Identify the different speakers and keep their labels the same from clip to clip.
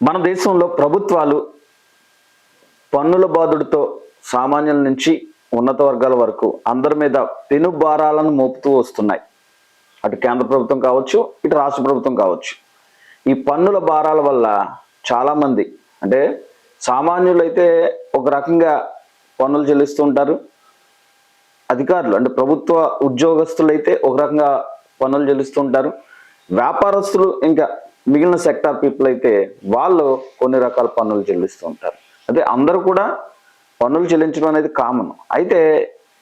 Speaker 1: మన దేశంలో ప్రభుత్వాలు పన్నుల బాధుడితో సామాన్యుల నుంచి ఉన్నత వర్గాల వరకు అందరి మీద పెను భారాలను మోపుతూ వస్తున్నాయి. అటు కేంద్ర ప్రభుత్వం కావచ్చు ఇటు రాష్ట్ర ప్రభుత్వం కావచ్చు. ఈ పన్నుల భారాల వల్ల చాలామంది అంటే సామాన్యులైతే ఒక రకంగా పన్నులు చెల్లిస్తూ ఉంటారు. అధికారులు అంటే ప్రభుత్వ ఉద్యోగస్తులు అయితే ఒక రకంగా పన్నులు చెల్లిస్తూ ఉంటారు. వ్యాపారస్తులు ఇంకా మిగిలిన సెక్టార్ పీపుల్ అయితే వాళ్ళు కొన్ని రకాల పన్నులు చెల్లిస్తూ ఉంటారు. అదే అందరూ కూడా పన్నులు చెల్లించడం అనేది కామన్ అయితే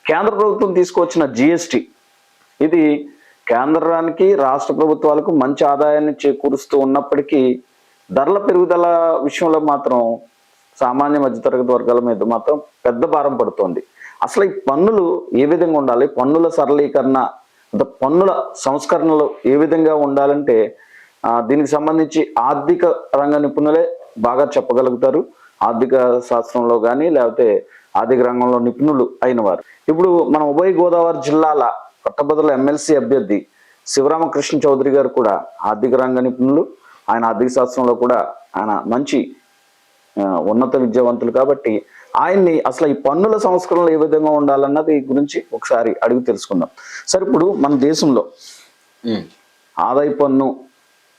Speaker 1: కేంద్ర ప్రభుత్వం తీసుకొచ్చిన జిఎస్టి ఇది కేంద్రానికి రాష్ట్ర ప్రభుత్వాలకు మంచి ఆదాయాన్ని చేకూరుస్తూ ఉన్నప్పటికీ ధరల పెరుగుదల విషయంలో మాత్రం సామాన్య మధ్యతరగతి వర్గాల మీద మాత్రం పెద్ద భారం పడుతోంది. అసలు ఈ పన్నులు ఏ విధంగా ఉండాలి? పన్నుల సరళీకరణ అంటే పన్నుల సంస్కరణలు ఏ విధంగా ఉండాలంటే దీనికి సంబంధించి ఆర్థిక రంగ నిపుణులే బాగా చెప్పగలుగుతారు. ఆర్థిక శాస్త్రంలో కానీ లేకపోతే ఆర్థిక రంగంలో నిపుణులు అయిన వారు ఇప్పుడు మన ఉభయ గోదావరి జిల్లాల పట్టభద్రుల ఎమ్మెల్సీ అభ్యర్థి శివరామకృష్ణ చౌదరి గారు కూడా ఆర్థిక రంగ నిపుణులు. ఆయన ఆర్థిక శాస్త్రంలో కూడా ఆయన మంచి ఉన్నత విద్యావంతులు కాబట్టి ఆయన్ని అసలు ఈ పన్నుల సంస్కరణలు ఏ విధంగా ఉండాలన్నది గురించి ఒకసారి అడిగి తెలుసుకుందాం. సరే ఇప్పుడు మన దేశంలో ఆదాయ పన్ను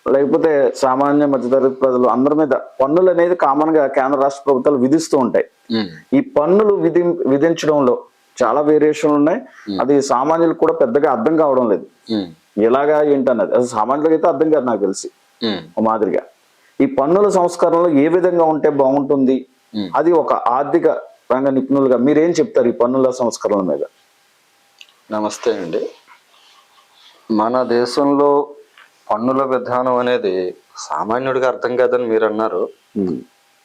Speaker 1: లేకపోతే సామాన్య మధ్యతరగతి ప్రజలు అందరి మీద పన్నులు అనేది కామన్గా కేంద్ర రాష్ట్ర ప్రభుత్వాలు విధిస్తూ ఉంటాయి. ఈ పన్నులు విధి విధించడంలో చాలా వేరియేషన్లు ఉన్నాయి. అది సామాన్యులకు కూడా పెద్దగా అర్థం కావడం లేదు. ఎలాగా ఏంటన్నది? అసలు సామాన్యులకు అయితే అర్థం కాదు నాకు తెలిసి. మాదిరిగా. ఈ పన్నుల సంస్కరణలు ఏ విధంగా ఉంటే బాగుంటుంది? అది ఒక ఆర్థిక రంగ నిపుణులుగా మీరేం చెప్తారు ఈ పన్నుల సంస్కరణల మీద?
Speaker 2: నమస్తే అండి. మన దేశంలో పన్నుల విధానం అనేది సామాన్యుడికి అర్థం కాదని మీరు అన్నారు.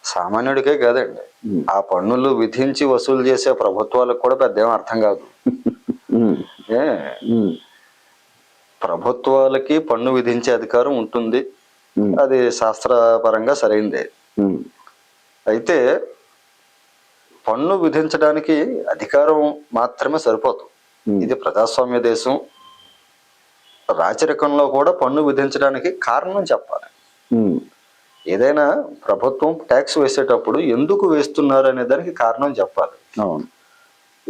Speaker 2: సామాన్యుడికే కాదండి. ఆ పన్నులు విధించి వసూలు చేసే ప్రభుత్వాలకు కూడా పెద్ద ఏం అర్థం కాదు. ఏ? ప్రభుత్వాలకి పన్ను విధించే అధికారం ఉంటుంది. అది శాస్త్రపరంగా సరైందే. అయితే పన్ను విధించడానికి అధికారం మాత్రమే సరిపోదు.
Speaker 1: ఉమ్,
Speaker 2: ఇది ప్రజాస్వామ్య దేశం. రాచరికంలో కూడా పన్ను విధించడానికి కారణం చెప్పాలి. ఏదైనా ప్రభుత్వం ట్యాక్స్ వేసేటప్పుడు ఎందుకు వేస్తున్నారు అనే దానికి కారణం చెప్పాలి.
Speaker 1: అవును.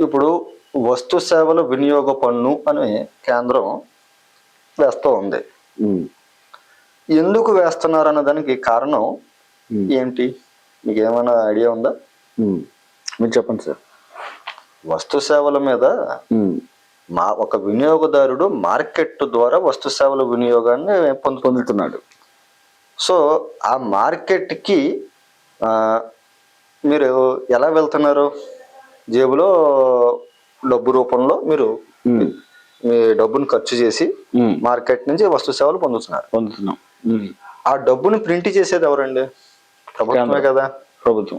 Speaker 2: ఇప్పుడు వస్తు సేవల వినియోగ పన్ను అని కేంద్రం వేస్తూ ఉంది. ఎందుకు వేస్తున్నారు అన్న దానికి కారణం ఏంటి? మీకు ఏమైనా ఐడియా ఉందా.
Speaker 1: మీరు చెప్పండి సార్.
Speaker 2: వస్తు సేవల మీద మా ఒక వినియోగదారుడు మార్కెట్ ద్వారా వస్తు సేవల వినియోగాన్ని పొందు
Speaker 1: పొందుతున్నాడు.
Speaker 2: సో ఆ మార్కెట్కి ఆ, మీరు ఎలా వెళ్తున్నారు? జేబులో డబ్బు రూపంలో మీరు మీ డబ్బును ఖర్చు చేసి మార్కెట్ నుంచి వస్తు సేవలు పొందుతున్నారు.
Speaker 1: పొందుతున్నాం.
Speaker 2: ఆ డబ్బును ప్రింట్ చేసేది ఎవరండి? ప్రభుత్వమే కదా.
Speaker 1: ప్రభుత్వం.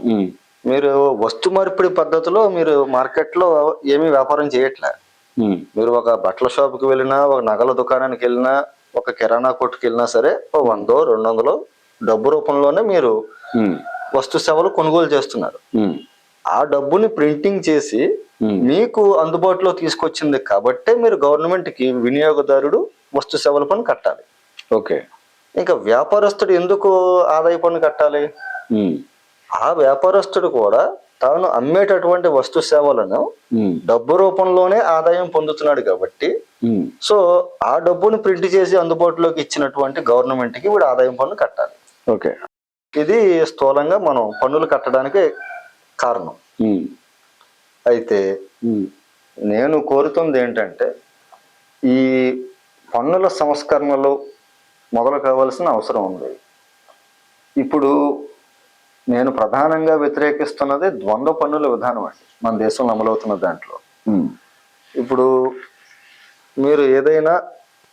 Speaker 2: మీరు వస్తు మార్పిడి పద్ధతిలో మీరు మార్కెట్లో ఏమీ వ్యాపారం చేయట్లే.
Speaker 1: ఉమ్,
Speaker 2: మీరు ఒక బట్టల షాప్కి వెళ్ళినా ఒక నగల దుకాణానికి వెళ్ళినా ఒక కిరాణా కొట్టుకి వెళ్ళినా సరే ఓ వందో రెండు వందలు డబ్బు రూపంలోనే మీరు వస్తు సేవలు కొనుగోలు చేస్తున్నారు. ఆ డబ్బుని ప్రింటింగ్ చేసి మీకు అందుబాటులో తీసుకొచ్చింది కాబట్టే మీరు గవర్నమెంట్కి వినియోగదారుడు వస్తు సేవల పన్ను కట్టాలి.
Speaker 1: ఓకే.
Speaker 2: ఇంకా వ్యాపారస్తుడు ఎందుకు ఆదాయ పన్ను కట్టాలి? ఆ వ్యాపారస్తుడు కూడా తాను అమ్మేటటువంటి వస్తు సేవలను డబ్బు రూపంలోనే ఆదాయం పొందుతున్నాడు కాబట్టి సో ఆ డబ్బును ప్రింట్ చేసి అందుబాటులోకి ఇచ్చినటువంటి గవర్నమెంట్కి వీడు ఆదాయం పన్ను కట్టాలి.
Speaker 1: ఓకే.
Speaker 2: ఇది స్థూలంగా మనం పన్నులు కట్టడానికి కారణం. అయితే నేను కోరుతుంది ఏంటంటే ఈ పన్నుల సంస్కరణలు మొదలు కావాల్సిన అవసరం ఉంది. ఇప్పుడు నేను ప్రధానంగా వ్యతిరేకిస్తున్నది ద్వంద్వ పన్నుల విధానం అండి. మన దేశంలో అమలవుతున్న దాంట్లో. ఇప్పుడు మీరు ఏదైనా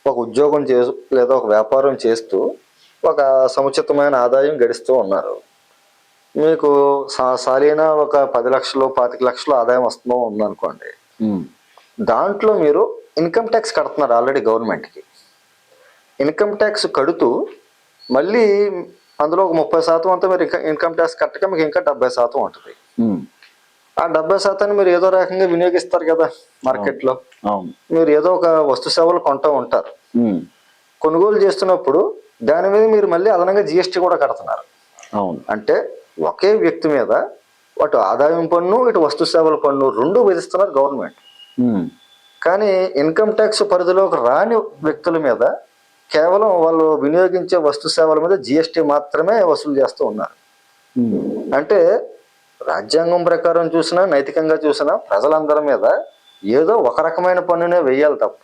Speaker 2: ఒక ఉద్యోగం చేసు లేదా ఒక వ్యాపారం చేస్తూ ఒక సముచితమైన ఆదాయం గడిస్తూ ఉన్నారు. మీకు సాలీన ఒక పది లక్షలు పాతిక లక్షలు ఆదాయం వస్తుందో ఉందనుకోండి. దాంట్లో మీరు ఇన్కమ్ ట్యాక్స్ కడుతున్నారు ఆల్రెడీ గవర్నమెంట్కి. ఇన్కమ్ ట్యాక్స్ కడుతూ మళ్ళీ అందులో ఒక ముప్పై శాతం అంతా మీరు ఇంకా ఇన్కమ్ ట్యాక్స్ కట్టక మీకు ఇంకా డెబ్బై శాతం ఉంటుంది. ఆ డెబ్బై శాతాన్ని మీరు ఏదో రకంగా వినియోగిస్తారు కదా మార్కెట్లో.
Speaker 1: అవును.
Speaker 2: మీరు ఏదో ఒక వస్తు సేవలు కొంటూ ఉంటారు. కొనుగోలు చేస్తున్నప్పుడు దాని మీద మీరు మళ్ళీ అదనంగా జిఎస్టీ కూడా కడుతున్నారు. అంటే ఒకే వ్యక్తి మీద అటు ఆదాయం పన్ను ఇటు వస్తు సేవల పన్ను రెండు విధిస్తున్నారు గవర్నమెంట్. కానీ ఇన్కమ్ ట్యాక్స్ పరిధిలోకి రాని వ్యక్తుల మీద కేవలం వాళ్ళు వినియోగించే వస్తు సేవల మీద జిఎస్టీ మాత్రమే వసూలు చేస్తూ ఉన్నారు.
Speaker 1: ఉమ్,
Speaker 2: అంటే రాజ్యాంగం ప్రకారం చూసినా నైతికంగా చూసినా ప్రజలందరి మీద ఏదో ఒక రకమైన పన్నునే వెయ్యాలి తప్ప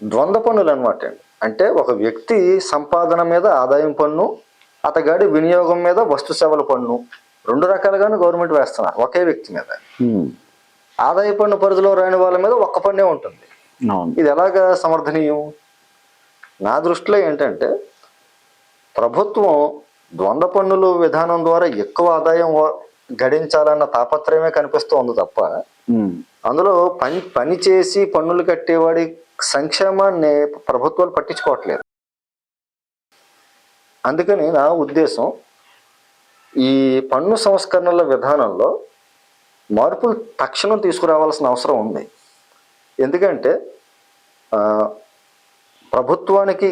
Speaker 2: ద్వంద్వ పన్నులు అనమాట అండి. అంటే ఒక వ్యక్తి సంపాదన మీద ఆదాయం పన్ను అతగాడి వినియోగం మీద వస్తు సేవల పన్ను రెండు రకాలుగాను గవర్నమెంట్ వేస్తున్నారు ఒకే వ్యక్తి మీద.
Speaker 1: ఉమ్,
Speaker 2: ఆదాయ పన్ను పరిధిలో రాని వాళ్ళ మీద ఒక్క పన్నే ఉంటుంది. ఇది ఎలాగా సమర్థనీయం? నా దృష్టిలో ఏంటంటే ప్రభుత్వం ద్వంద్వ పన్నులు విధానం ద్వారా ఎక్కువ ఆదాయం గడించాలన్న తాపత్రయమే కనిపిస్తూ ఉంది తప్ప అందులో పని పని చేసి పన్నులు కట్టేవాడి సంక్షేమాన్ని ప్రభుత్వాలు పట్టించుకోవట్లేదు. అందుకని నా ఉద్దేశం ఈ పన్ను సంస్కరణల విధానంలో మార్పులు తక్షణం తీసుకురావాల్సిన అవసరం ఉంది. ఎందుకంటే ప్రభుత్వానికి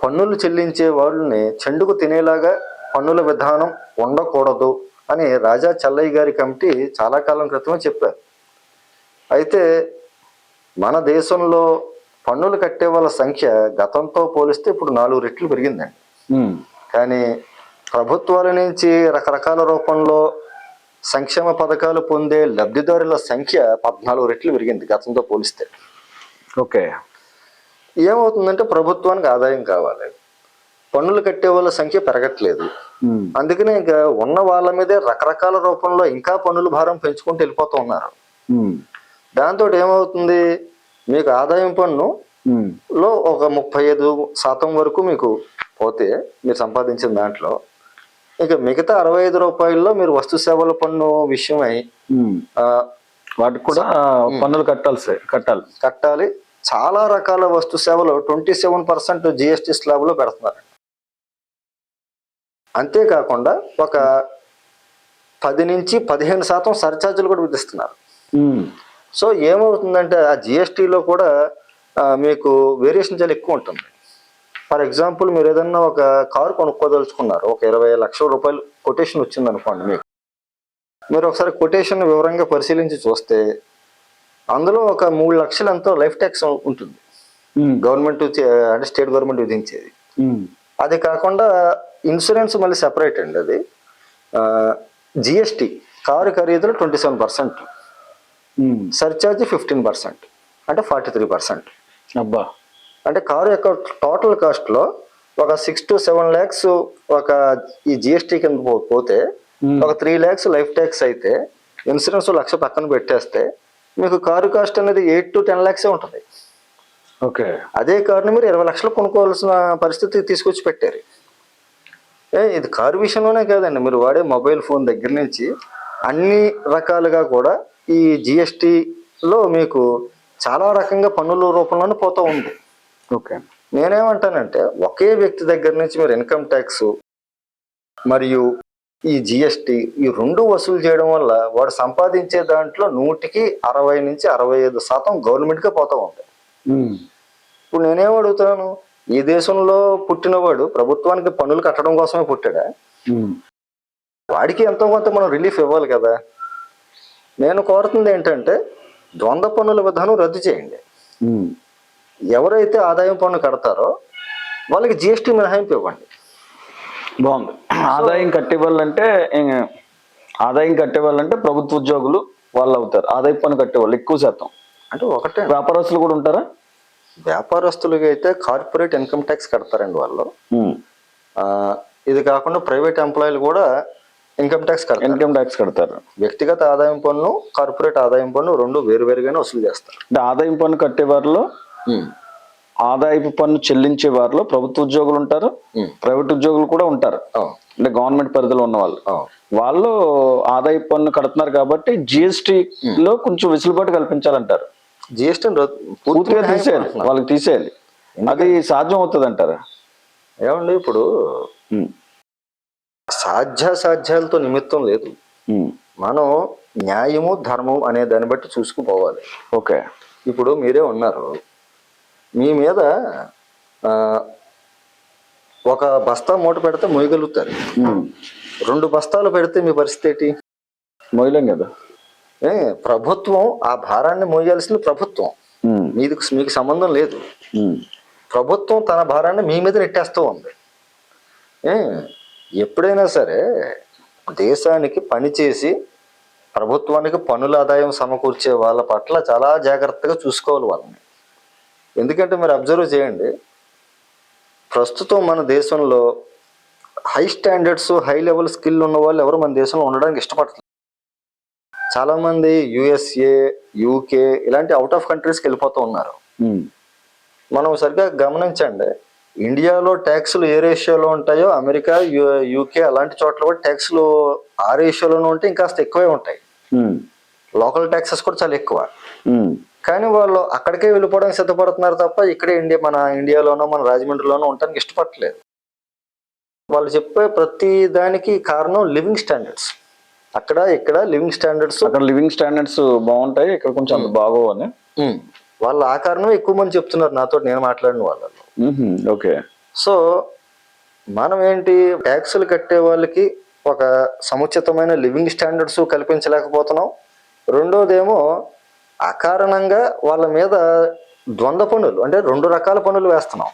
Speaker 2: పన్నులు చెల్లించే వాళ్ళని చెండుకు తినేలాగా పన్నుల విధానం ఉండకూడదు అని రాజా చల్లయ్య గారి కమిటీ చాలా కాలం క్రితమే చెప్పారు. అయితే మన దేశంలో పన్నులు కట్టే వాళ్ళ సంఖ్య గతంతో పోలిస్తే ఇప్పుడు నాలుగు రెట్లు పెరిగిందండి. కానీ ప్రభుత్వాల నుంచి రకరకాల రూపంలో సంక్షేమ పథకాలు పొందే లబ్ధిదారుల సంఖ్య పద్నాలుగు రెట్లు పెరిగింది గతంతో పోలిస్తే.
Speaker 1: ఓకే.
Speaker 2: ఏమవుతుందంటే ప్రభుత్వానికి ఆదాయం కావాలి. పన్నులు కట్టే వాళ్ళ సంఖ్య పెరగట్లేదు. అందుకనే ఇంకా ఉన్న వాళ్ళ మీదే రకరకాల రూపంలో ఇంకా పన్నుల భారం పెంచుకుంటూ వెళ్ళిపోతూ ఉన్నారు. దాంతో ఏమవుతుంది? మీకు ఆదాయం పన్ను లో ఒక ముప్పై ఐదు శాతం వరకు మీకు పోతే మీరు సంపాదించిన దాంట్లో ఇక మిగతా అరవై ఐదు రూపాయల్లో మీరు వస్తు సేవల పన్ను విషయమై
Speaker 1: వాటికి కూడా పన్నులు కట్టాల్సి కట్టాలి.
Speaker 2: కట్టాలి. చాలా రకాల వస్తు సేవలు ట్వంటీ సెవెన్ పర్సెంట్ జిఎస్టీ స్లాబ్లో పెడుతున్నారు. అంతేకాకుండా ఒక పది నుంచి పదిహేను శాతం సర్ఛార్జీలు కూడా విధిస్తున్నారు. సో ఏమవుతుందంటే ఆ జిఎస్టీలో కూడా మీకు వేరియేషన్ చాలా ఎక్కువ ఉంటుంది. ఫర్ ఎగ్జాంపుల్ మీరు ఏదన్నా ఒక కారు కొనుక్కోదలుచుకున్నారు ఒక ఇరవై లక్షల రూపాయలు కొటేషన్ వచ్చింది అనుకోండి మీకు. మీరు ఒకసారి కొటేషన్ వివరంగా పరిశీలించి చూస్తే అందులో ఒక మూడు లక్షలు ఎంతో లైఫ్ ట్యాక్స్ ఉంటుంది. గవర్నమెంట్ అంటే స్టేట్ గవర్నమెంట్ విధించేది. అది కాకుండా ఇన్సూరెన్స్ మళ్ళీ సెపరేట్ అండి అది. GST car ఖరీదులో twenty seven percent.
Speaker 1: Um.
Speaker 2: Surcharge fifteen percent. అంటే ఫార్టీ త్రీ పర్సెంట్.
Speaker 1: అబ్బా.
Speaker 2: అంటే కారు యొక్క టోటల్ కాస్ట్లో ఒక సిక్స్ టు సెవెన్ ల్యాక్స్ ఒక ఈ జిఎస్టీ కింద పోతే ఒక త్రీ ల్యాక్స్ లైఫ్ ట్యాక్స్ అయితే ఇన్సూరెన్స్ లక్ష పక్కన పెట్టేస్తే మీకు కారు కాస్ట్ అనేది ఎయిట్ టు టెన్ ల్యాక్సే ఉంటుంది.
Speaker 1: ఓకే.
Speaker 2: అదే కారుని మీరు ఇరవై లక్షలు కొనుక్కోవాల్సిన పరిస్థితి తీసుకొచ్చి పెట్టారు. ఏ ఇది కారు విషయంలోనే కాదండి. మీరు వాడే మొబైల్ ఫోన్ దగ్గర నుంచి అన్ని రకాలుగా కూడా ఈ జిఎస్టీలో మీకు చాలా రకంగా పన్నుల రూపంలోనే పోతూ ఉంది.
Speaker 1: ఓకే.
Speaker 2: నేనేమంటానంటే ఒకే వ్యక్తి దగ్గర నుంచి మీరు ఇన్కమ్ ట్యాక్స్ మరియు ఈ జిఎస్టి ఈ రెండు వసూలు చేయడం వల్ల వాడు సంపాదించే దాంట్లో నూటికి అరవై నుంచి అరవై ఐదు శాతం గవర్నమెంట్కే పోతూ ఉంది. ఇప్పుడు నేనేం అడుగుతున్నాను? ఈ దేశంలో పుట్టినవాడు ప్రభుత్వానికి పన్నులు కట్టడం కోసమే పుట్టాడా? వాడికి ఎంతో కొంత మనం రిలీఫ్ ఇవ్వాలి కదా. నేను కోరుతుంది ఏంటంటే ద్వంద్వ పన్నుల విధానం రద్దు చేయండి. ఎవరైతే ఆదాయం పన్ను కడతారో వాళ్ళకి జిఎస్టీ మినహాయింపు ఇవ్వండి.
Speaker 1: బాగుంది. ఆదాయం కట్టేవాళ్ళంటే ఆదాయం కట్టేవాళ్ళంటే ప్రభుత్వ ఉద్యోగులు వాళ్ళు అవుతారు ఆదాయ పన్ను కట్టేవాళ్ళు ఎక్కువ శాతం.
Speaker 2: అంటే ఒకటే.
Speaker 1: వ్యాపారస్తులు కూడా ఉంటారా?
Speaker 2: వ్యాపారస్తులకి అయితే కార్పొరేట్ ఇన్కమ్ ట్యాక్స్ కడతారండి వాళ్ళు. ఇది కాకుండా ప్రైవేట్ ఎంప్లాయీలు కూడా ఇన్కమ్ ట్యాక్స్ కడతారు.
Speaker 1: ఇన్కమ్ ట్యాక్స్ కడతారు.
Speaker 2: వ్యక్తిగత ఆదాయం పన్ను కార్పొరేట్ ఆదాయం పన్ను రెండు వేరు వేరుగానే వసూలు చేస్తారు.
Speaker 1: అంటే ఆదాయం పన్ను కట్టే వారిలో ఆదాయపు పన్ను చెల్లించే వారిలో ప్రభుత్వ ఉద్యోగులు ఉంటారు. ప్రైవేట్ ఉద్యోగులు కూడా ఉంటారు. అంటే గవర్నమెంట్ పరిధిలో ఉన్న వాళ్ళు. వాళ్ళు ఆదాయ పన్ను కడుతున్నారు కాబట్టి జిఎస్టీ లో కొంచెం వెసులుబాటు కల్పించాలంటారు.
Speaker 2: జిఎస్టీ
Speaker 1: పూర్తిగా తీసేయాలి. వాళ్ళకి తీసేయాలి. అది సాధ్యం అవుతుంది అంటారా
Speaker 2: ఏమండి ఇప్పుడు సాధ్యాసాధ్యాలతో నిమిత్తం లేదు. మనం న్యాయము ధర్మం అనే దాన్ని బట్టి చూసుకుపోవాలి.
Speaker 1: ఓకే.
Speaker 2: ఇప్పుడు మీరే ఉన్నారు. మీ మీద ఒక బస్తా మూట పెడితే మోయగలుగుతారు
Speaker 1: ఉమ్.
Speaker 2: రెండు బస్తాలు పెడితే మీ పరిస్థితి ఏంటి?
Speaker 1: మొయ్యలేం కదా.
Speaker 2: ఏ, ప్రభుత్వం ఆ భారాన్ని మోయాల్సింది ప్రభుత్వం. మీది మీకు సంబంధం లేదు. ప్రభుత్వం తన భారాన్ని మీ మీద నెట్టేస్తూ ఉంది. ఏ, ఎప్పుడైనా సరే దేశానికి పనిచేసి ప్రభుత్వానికి పన్నుల ఆదాయం సమకూర్చే వాళ్ళ పట్ల చాలా జాగ్రత్తగా చూసుకోవాలి వాళ్ళని. ఎందుకంటే మీరు అబ్జర్వ్ చేయండి ప్రస్తుతం మన దేశంలో high standards high level skill ఉన్న వాళ్ళు ఎవరు మన దేశంలో ఉండడానికి ఇష్టపడట్లేదు చాలామంది యుఎస్ఏ యూకే ఇలాంటి అవుట్ ఆఫ్ కంట్రీస్కి వెళ్ళిపోతూ ఉన్నారు. మనం సరిగ్గా గమనించండి ఇండియాలో ట్యాక్సులు ఏ రేషియోలో ఉంటాయో అమెరికా యు- యూకే అలాంటి చోట్ల కూడా ట్యాక్సులు ఆ రేషియోలోనే ఉంటే ఇంకాస్త ఎక్కువే ఉంటాయి. లోకల్ ట్యాక్సెస్ కూడా చాలా ఎక్కువ. కానీ వాళ్ళు అక్కడికే వెళ్ళిపోవడానికి సిద్ధపడుతున్నారు తప్ప ఇక్కడే ఇండియా మన ఇండియాలోనో మన రాజమండ్రిలోనో ఉండడానికి ఇష్టపడట్లేదు. వాళ్ళు చెప్పే ప్రతి దానికి కారణం లివింగ్ స్టాండర్డ్స్. అక్కడ ఇక్కడ లివింగ్ స్టాండర్డ్స్
Speaker 1: అక్కడ లివింగ్ స్టాండర్డ్స్ బాగుంటాయి ఇక్కడ కొంచెం బాగోవు అని.
Speaker 2: వాళ్ళు ఆ కారణం ఎక్కువ మంది చెప్తున్నారు నాతో నేను మాట్లాడిన వాళ్ళలో.
Speaker 1: ఉహుం. ఓకే.
Speaker 2: సో మనం ఏంటి ట్యాక్సులు కట్టే వాళ్ళకి ఒక సముచితమైన లివింగ్ స్టాండర్డ్స్ కల్పించలేకపోతున్నాం. రెండోదేమో అకారణంగా వాళ్ళ మీద ద్వంద్వ పన్నులు అంటే రెండు రకాల పన్నులు వేస్తున్నాం.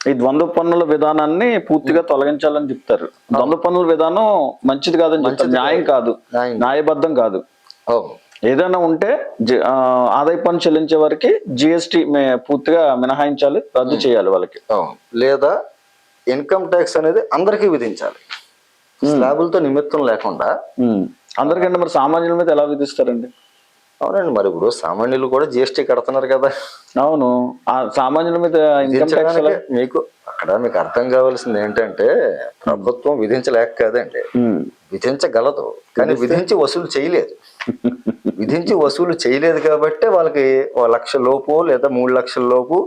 Speaker 1: ఈ ద్వంద్వ పన్నుల విధానాన్ని పూర్తిగా తొలగించాలని చెప్తారు. ద్వంద్వ పన్నుల విధానం మంచిది కాదని చెప్తారు. న్యాయం కాదు.
Speaker 2: న్యాయం.
Speaker 1: న్యాయబద్ధం కాదు. ఏదైనా ఉంటే ఆదాయ పన్ను చెల్లించే వారికి జిఎస్టి పూర్తిగా మినహాయించాలి రద్దు చేయాలి వాళ్ళకి.
Speaker 2: లేదా ఇన్కమ్ ట్యాక్స్ అనేది అందరికీ విధించాలి. స్లాబులతో నిమిత్తం లేకుండా.
Speaker 1: అందరికంటే మరి సామాన్యుల మీద ఎలా విధిస్తారండి?
Speaker 2: అవునండి మరి ఇప్పుడు సామాన్యులు కూడా జిఎస్టీ కడుతున్నారు కదా
Speaker 1: అవును ఆ సామాన్యుల మీద
Speaker 2: మీకు అక్కడ మీకు అర్థం కావాల్సింది ఏంటంటే ప్రభుత్వం విధించలేక కాదండి. విధించగలదు కానీ విధించి వసూలు చేయలేదు విధించి వసూలు చేయలేదు కాబట్టి వాళ్ళకి లక్ష లోపు లేదా మూడు లక్షల లోపు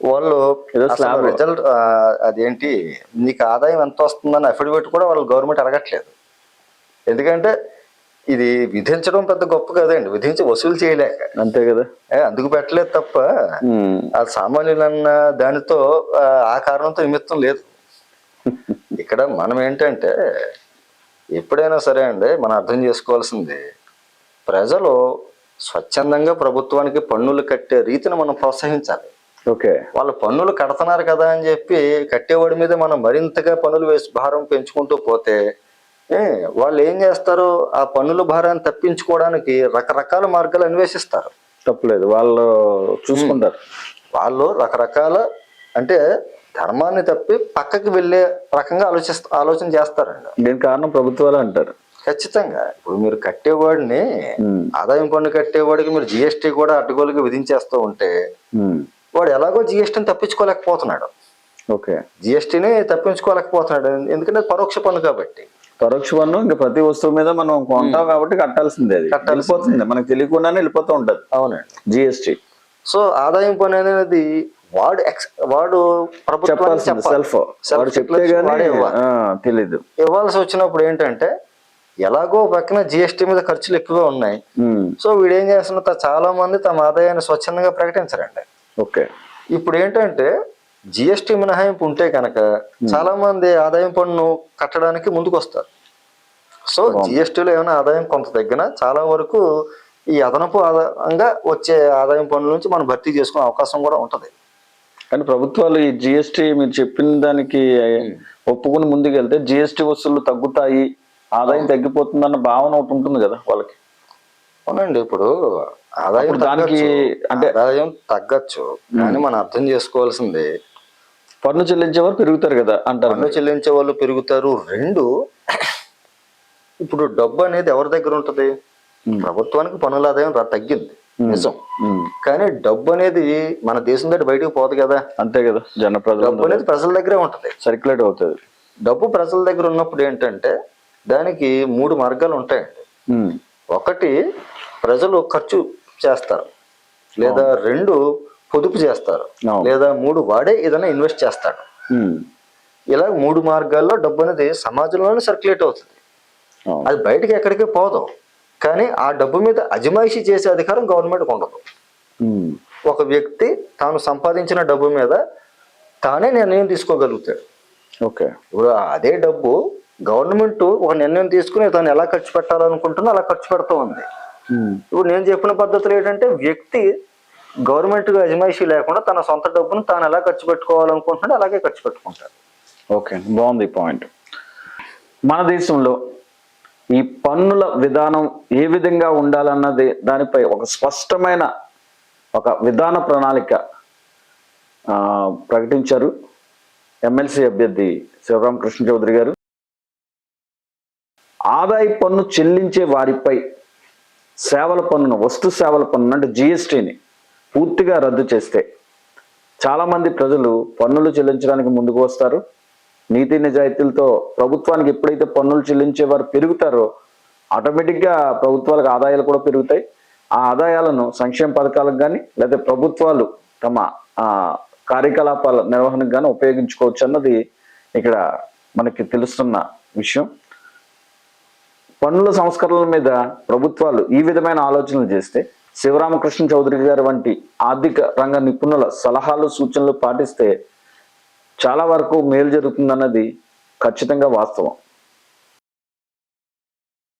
Speaker 2: వాళ్ళు. రిజల్ట్ అదేంటి నీకు ఆదాయం ఎంత వస్తుందని అఫిడవిట్ కూడా వాళ్ళు గవర్నమెంట్ అడగట్లేదు ఎందుకంటే ఇది విధించడం పెద్ద గొప్ప కదండి విధించి వసూలు చేయలేక.
Speaker 1: అంతే కదా.
Speaker 2: అందుకు పెట్టలేదు తప్ప. ఆ సామాన్యులన్న దానితో ఆ, ఆ కారణంతో నిమిత్తం లేదు. ఇక్కడ మనం ఏంటంటే ఎప్పుడైనా సరే అండి మనం అర్థం చేసుకోవాల్సింది ప్రజలు స్వచ్ఛందంగా ప్రభుత్వానికి పన్నులు కట్టే రీతిని మనం ప్రోత్సహించాలి.
Speaker 1: ఓకే.
Speaker 2: వాళ్ళు పన్నులు కడుతున్నారు కదా అని చెప్పి కట్టేవాడి మీద మనం మరింతగా పన్నులు వేసి భారం పెంచుకుంటూ పోతే ఏ, వాళ్ళు ఏం చేస్తారు ఆ పన్నుల భారాన్ని తప్పించుకోవడానికి రకరకాల మార్గాలు అన్వేషిస్తారు.
Speaker 1: తప్పలేదు వాళ్ళు చూసుకుంటారు.
Speaker 2: వాళ్ళు రకరకాల అంటే ధర్మాన్ని తప్పి పక్కకి వెళ్ళే రకంగా ఆలోచిస్త ఆలోచన చేస్తారండి.
Speaker 1: దీనికి కారణం ప్రభుత్వాలు అంటారు.
Speaker 2: ఖచ్చితంగా. ఇప్పుడు మీరు కట్టేవాడిని. ఆదాయం పన్ను కట్టేవాడికి మీరు జిఎస్టీ కూడా అడ్డగోలుగా విధించేస్తూ ఉంటే. వాడు ఎలాగో జిఎస్టీని తప్పించుకోలేకపోతున్నాడు.
Speaker 1: ఓకే.
Speaker 2: జిఎస్టీని తప్పించుకోలేకపోతున్నాడు. ఎందుకంటే పరోక్ష పన్ను కాబట్టి.
Speaker 1: పరోక్ష పన్ను ఇంకా ప్రతి వస్తువు మీద మనం కొంటాం కాబట్టి కట్టాల్సిందే అది. వెళ్ళిపోతుంది. మనకు తెలియకుండానే వెళ్ళిపోతూ ఉంటది.
Speaker 2: అవునండి.
Speaker 1: జిఎస్టి
Speaker 2: సో ఆదాయం పన్ను అనేది వాడు ఎక్స్ వాడు.
Speaker 1: సెల్ఫ్ తెలీదు.
Speaker 2: ఇవ్వాల్సి వచ్చినప్పుడు ఏంటంటే ఎలాగో పక్కన జిఎస్టీ మీద ఖర్చులు ఎక్కువగా ఉన్నాయి. సో వీడు ఏం చేస్తున్న చాలా మంది తమ ఆదాయాన్ని స్వచ్ఛందంగా ప్రకటించరండి.
Speaker 1: ఓకే.
Speaker 2: ఇప్పుడు ఏంటంటే జిఎస్టీ మినహాయింపు ఉంటే కనుక చాలా మంది ఆదాయం పన్ను కట్టడానికి ముందుకు వస్తారు సో జిఎస్టీలో ఏమైనా ఆదాయం కొంత తగ్గినా చాలా వరకు ఈ అదనపు ఆదాయంగా వచ్చే ఆదాయం పన్నుల నుంచి మనం భర్తీ చేసుకునే అవకాశం కూడా ఉంటది.
Speaker 1: కానీ ప్రభుత్వాలు ఈ జిఎస్టి మీరు చెప్పిన దానికి ఒప్పుకుని ముందుకెళ్తే జిఎస్టి వసూళ్ళు తగ్గుతాయి ఆదాయం తగ్గిపోతుందన్న భావన ఒకటి ఉంటుంది కదా వాళ్ళకి.
Speaker 2: అవునండి ఇప్పుడు ఆదాయం
Speaker 1: దానికి. అంటే-
Speaker 2: ఆదాయం తగ్గచ్చు. కానీ మనం అర్థం చేసుకోవాల్సింది
Speaker 1: పన్ను చెల్లించేవారు పెరుగుతారు కదా అంటారు
Speaker 2: పన్ను చెల్లించే వాళ్ళు పెరుగుతారు. రెండు ఇప్పుడు డబ్బు అనేది ఎవరి దగ్గర ఉంటది? ప్రభుత్వానికి పన్నుల ఆదాయం తగ్గింది. నిజం. కానీ డబ్బు అనేది మన దేశం దాటి బయటకు పోదు కదా.
Speaker 1: అంతే కదా జన
Speaker 2: డబ్బు అనేది ప్రజల దగ్గరే ఉంటది.
Speaker 1: సర్క్యులేట్ అవుతుంది.
Speaker 2: డబ్బు ప్రజల దగ్గర ఉన్నప్పుడు ఏంటంటే దానికి మూడు మార్గాలు ఉంటాయండి. ఒకటి ప్రజలు ఖర్చు చేస్తారు. లేదా రెండు పొదుపు చేస్తారు. లేదా మూడు వాడే ఏదైనా ఇన్వెస్ట్ చేస్తాడు. ఇలా మూడు మార్గాల్లో డబ్బు అనేది సమాజంలోనే సర్క్యులేట్ అవుతుంది. అది బయటకి ఎక్కడికి పోదు. కానీ ఆ డబ్బు మీద అజమాయిషీ చేసే అధికారం గవర్నమెంట్కి ఉండదు. ఒక వ్యక్తి తాను సంపాదించిన డబ్బు మీద తానే నిర్ణయం తీసుకోగలుగుతాడు.
Speaker 1: ఓకే.
Speaker 2: ఇప్పుడు అదే డబ్బు గవర్నమెంట్ ఒక నిర్ణయం తీసుకుని తను ఎలా ఖర్చు పెట్టాలనుకుంటుందో అలా ఖర్చు పెడుతూ ఉంది. ఇప్పుడు నేను చెప్పిన పద్ధతులు ఏంటంటే వ్యక్తి గవర్నమెంట్ అజమాయిషీ లేకుండా తన సొంత డబ్బును తాను ఎలా ఖర్చు పెట్టుకోవాలనుకుంటున్నాడో అలాగే ఖర్చు పెట్టుకుంటాడు.
Speaker 1: ఓకే బాగుంది పాయింట్. మన దేశంలో ఈ పన్నుల విధానం ఏ విధంగా ఉండాలన్నది దానిపై ఒక స్పష్టమైన ఒక విధాన ప్రణాళిక ప్రకటించారు ఎమ్మెల్సీ అభ్యర్థి శివరామకృష్ణ చౌదరి గారు. ఆదాయ పన్ను చెల్లించే వారిపై సేవల పన్నును వస్తు సేవల పన్ను అంటే జిఎస్టిని పూర్తిగా రద్దు చేస్తే చాలామంది ప్రజలు పన్నులు చెల్లించడానికి ముందుకు వస్తారు. నీతి నిజాయితీలతో ప్రభుత్వానికి ఎప్పుడైతే పన్నులు చెల్లించే వారు పెరుగుతారో ఆటోమేటిక్గా ప్రభుత్వాలకు ఆదాయాలు కూడా పెరుగుతాయి. ఆ ఆదాయాలను సంక్షేమ పథకాలకు కానీ లేదా ప్రభుత్వాలు తమ కార్యకలాపాల నిర్వహణకు కానీ ఉపయోగించుకోవచ్చు అన్నది ఇక్కడ మనకి తెలుస్తున్న విషయం. పన్నుల సంస్కరణల మీద ప్రభుత్వాలు ఈ విధమైన ఆలోచనలు చేస్తే శివరామకృష్ణ చౌదరి గారి వంటి ఆర్థిక రంగ నిపుణుల సలహాలు సూచనలు పాటిస్తే చాలా వరకు మేలు జరుగుతుందన్నది ఖచ్చితంగా వాస్తవం.